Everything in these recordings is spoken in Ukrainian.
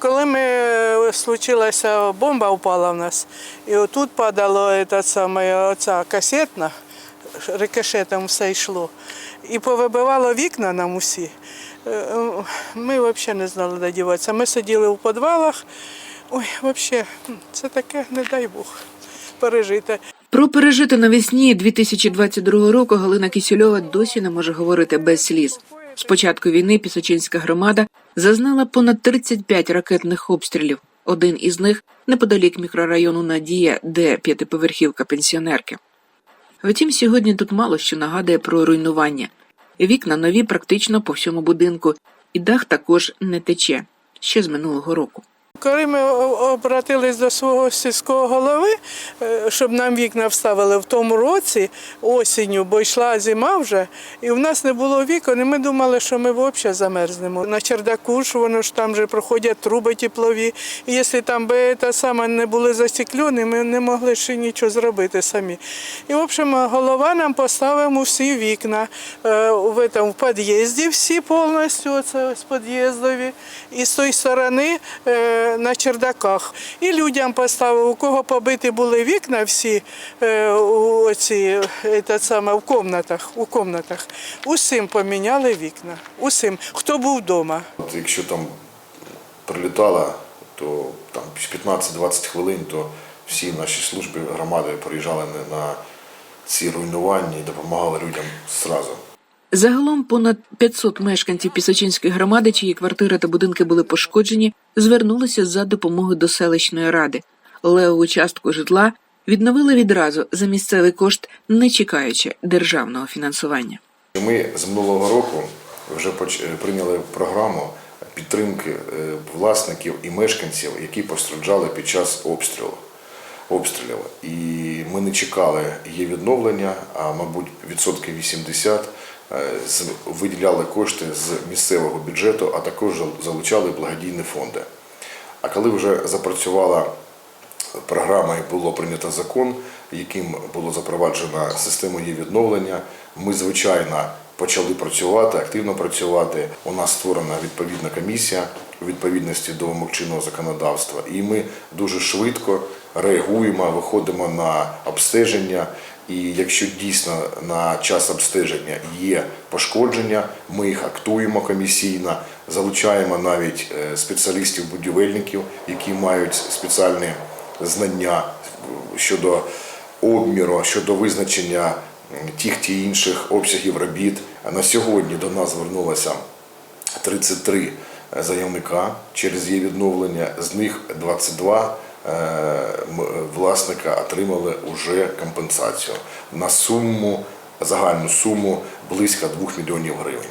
Коли ми е, случилася бомба, упала в нас, і отут саме, оця касетна, рикошетом все йшло. І повибивало вікна нам усі. Е, Ми взагалі не знали, де діватися. Ми сиділи у підвалах. Ой, взагалі, це таке, не дай Бог, пережити. Про пережите навесні 2022 року Галина Кісільова досі не може говорити без сліз. З початку війни Пісочинська громада зазнала понад 35 ракетних обстрілів. Один із них неподалік мікрорайону Надія, де п'ятиповерхівка пенсіонерки. Втім, сьогодні тут мало що нагадує про руйнування. Вікна нові практично по всьому будинку, і дах також не тече ще з минулого року. Коли ми обратились до свого сільського голови, е, щоб нам вікна вставили в тому році осінню, бо йшла зима вже, і в нас не було вікон, і ми думали, що ми взагалі замерзнемо. На чердаку ж воно ж там же проходять труби теплові. І якщо там би те саме не були застеклені, ми не могли ще нічого зробити самі. І, в общем, голова нам поставив усі вікна е, в, этом, в під'їзді всі повністю, оце ось під'їздові, і з тої сторони е, на чердаках. І людям поставив, у кого побиті були вікна всі е, у оці, е, саме, в комнатах, у комнатах. Усім поміняли вікна. Усім, хто був вдома. От якщо там прилітало, то там 15-20 хвилин, то всі наші служби громади приїжджали на ці руйнування і допомагали людям зразу. Загалом понад 500 мешканців Пісочинської громади, чиї квартири та будинки були пошкоджені, звернулися за допомогою до селищної ради. Левову частку житла відновили відразу за місцевий кошт, не чекаючи державного фінансування. Ми з минулого року вже е, прийняли програму підтримки е, власників і мешканців, які постраждали під час обстрілу. обстрілів. І ми не чекали її відновлення, а мабуть відсотків 80 е, з- виділяли кошти з місцевого бюджету, а також залучали благодійні фонди. А коли вже запрацювала програма і було прийнято закон, яким було запроваджена система її відновлення, ми, звичайно, почали працювати, активно працювати. У нас створена відповідна комісія у відповідності до вимог чинного законодавства. І ми дуже швидко реагуємо, виходимо на обстеження. І якщо дійсно на час обстеження є пошкодження, ми їх актуємо комісійно, залучаємо навіть е, спеціалістів-будівельників, які мають спеціальні знання щодо обміру, щодо визначення тих чи інших обсягів робіт. На сьогодні до нас звернулося 33 заявника через її відновлення, з них 22 е, м- власника отримали вже компенсацію на суму, загальну суму близько 2 мільйонів гривень.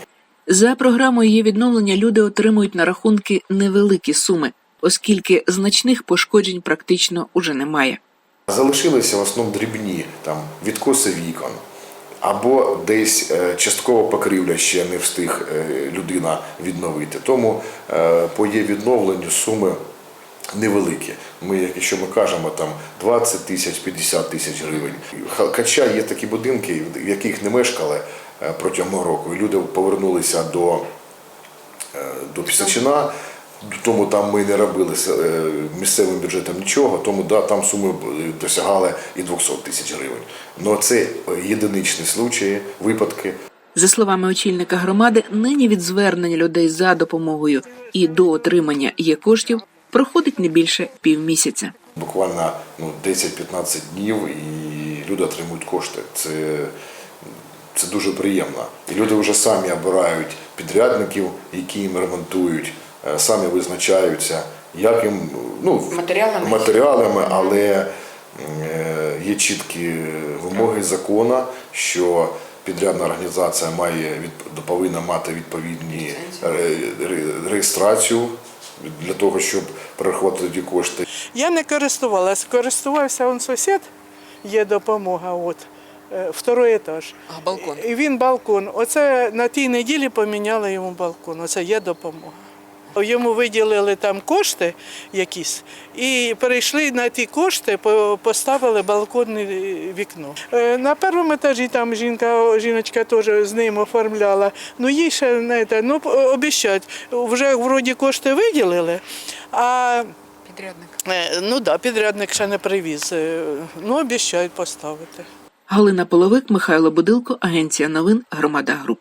За програмою її відновлення люди отримують на рахунки невеликі суми, оскільки значних пошкоджень практично уже немає. Залишилися в основному дрібні там відкоси вікон. Або десь е, частково покрівля ще не встиг е, людина відновити. Тому е, по її відновленню суми невеликі. Ми, якщо ми кажемо, там 20 тисяч, 50 тисяч гривень. Хоча є такі будинки, в яких не мешкали е, протягом року, і люди повернулися до е, до Пісачина, тому там ми не робили е, місцевим бюджетом нічого, тому да, там суми досягали і 200 тисяч гривень. Ну це єдиничні случаї, випадки. За словами очільника громади, нині від звернення людей за допомогою і до отримання є коштів проходить не більше півмісяця. Буквально ну, 10-15 днів і люди отримують кошти. Це, це дуже приємно. І люди вже самі обирають підрядників, які їм ремонтують, е, самі визначаються, як їм ну, Матеріалами? матеріалами, але е, є чіткі вимоги закону, що підрядна організація має від- повинна мати відповідні ре- ре- реєстрацію для того, щоб перерахувати ті кошти. Я не користувалася, користувався он сусід, є допомога, от, е, второй етаж. А балкон? І він балкон. Оце на тій неділі поміняли йому балкон. Оце є допомога. Йому виділили там кошти якісь, і перейшли на ті кошти, по- поставили балконне вікно. Е, На першому етажі там жінка, жіночка теж з ним оформляла. Ну їй ще не те, ну обіщать, вже вроді кошти виділили, а Підрядник. е, ну да, підрядник ще не привіз. Е, Ну обіщають поставити. Галина Половик, Михайло Будилко, Агенція новин Громада Груп.